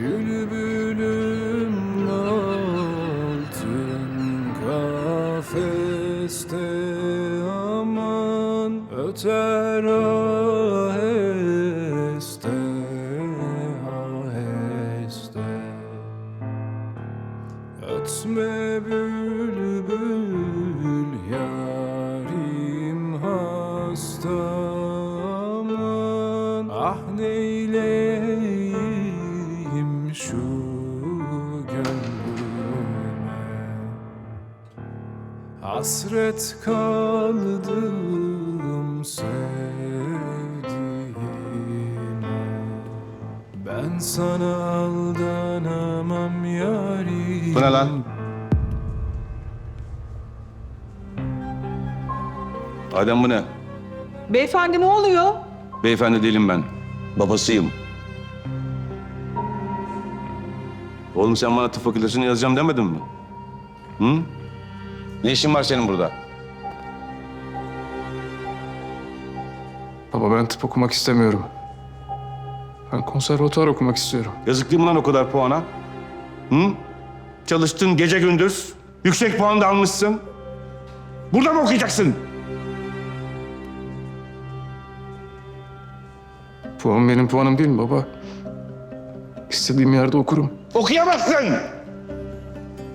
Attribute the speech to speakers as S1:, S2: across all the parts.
S1: Bülbülüm altın kafeste aman öter aheste aheste. Ötme bülbül Hasret kaldım sevdiğime Ben sana aldanamam yarim
S2: Bu ne lan? Adem bu ne?
S3: Beyefendi ne oluyor?
S2: Beyefendi değilim ben. Babasıyım. Oğlum sen bana tıp fakültesini yazacağım demedin mi? Hı? Ne işin var senin burada?
S1: Baba ben tıp okumak istemiyorum. Ben konservatuvar okumak istiyorum.
S2: Yazık değil mi lan o kadar puana? Hı? Çalıştın gece gündüz. Yüksek puan da almışsın. Burada mı okuyacaksın?
S1: Puan benim puanım değil mi baba? İstediğim yerde okurum.
S2: Okuyamazsın.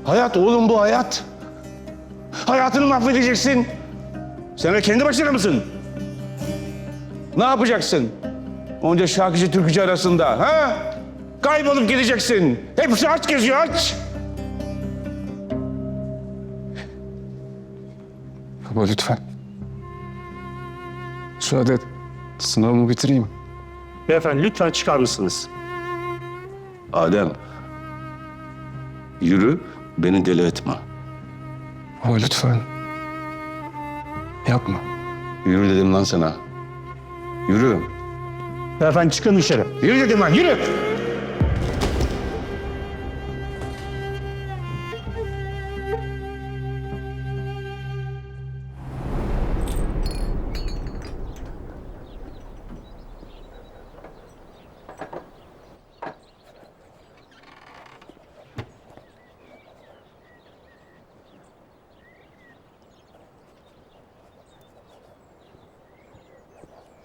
S2: Hayat oğlum bu hayat. Hayatını mahvedeceksin. Sen de kendi başına mısın? Ne yapacaksın? Onca şarkıcı türkücü arasında ha? Kaybolup gideceksin. Hepsi aç geziyor aç.
S1: Baba lütfen. Müsaade et. Sınavımı bitireyim.
S4: Beyefendi lütfen çıkar mısınız?
S2: Adem. Yürü beni deli etme.
S1: Baba lütfen. Yapma.
S2: Yürü dedim lan sana. Yürü.
S4: Beyefendi çıkın dışarı.
S2: Yürü dedim lan yürü.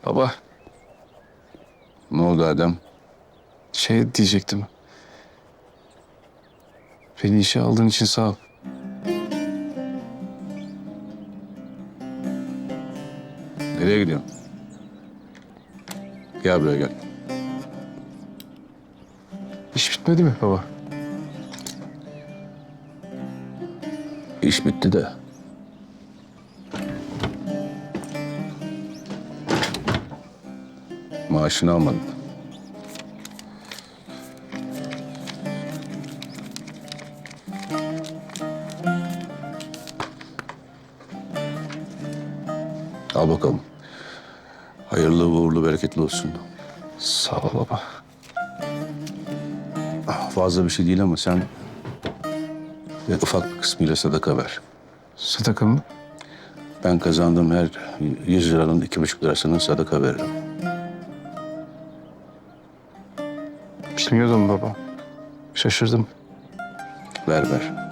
S1: Baba
S2: Ne oldu Adem?
S1: şey diyecektim. Beni işe aldığın için sağ ol.
S2: Nereye gidiyorsun? Gel buraya gel.
S1: İş bitmedi mi baba?
S2: İş bitti de. Maaşını almadın. Al bakalım. Hayırlı, uğurlu, bereketli olsun.
S1: Sağ ol baba.
S2: Ah, Fazla bir şey değil ama sen ve ufak bir kısmıyla sadaka ver.
S1: Sadaka mı?
S2: Ben kazandığım her 100 liranın iki buçuk lirasını sadaka veririm.
S1: Bilmiyordum baba. Şaşırdım.
S2: Ver ver.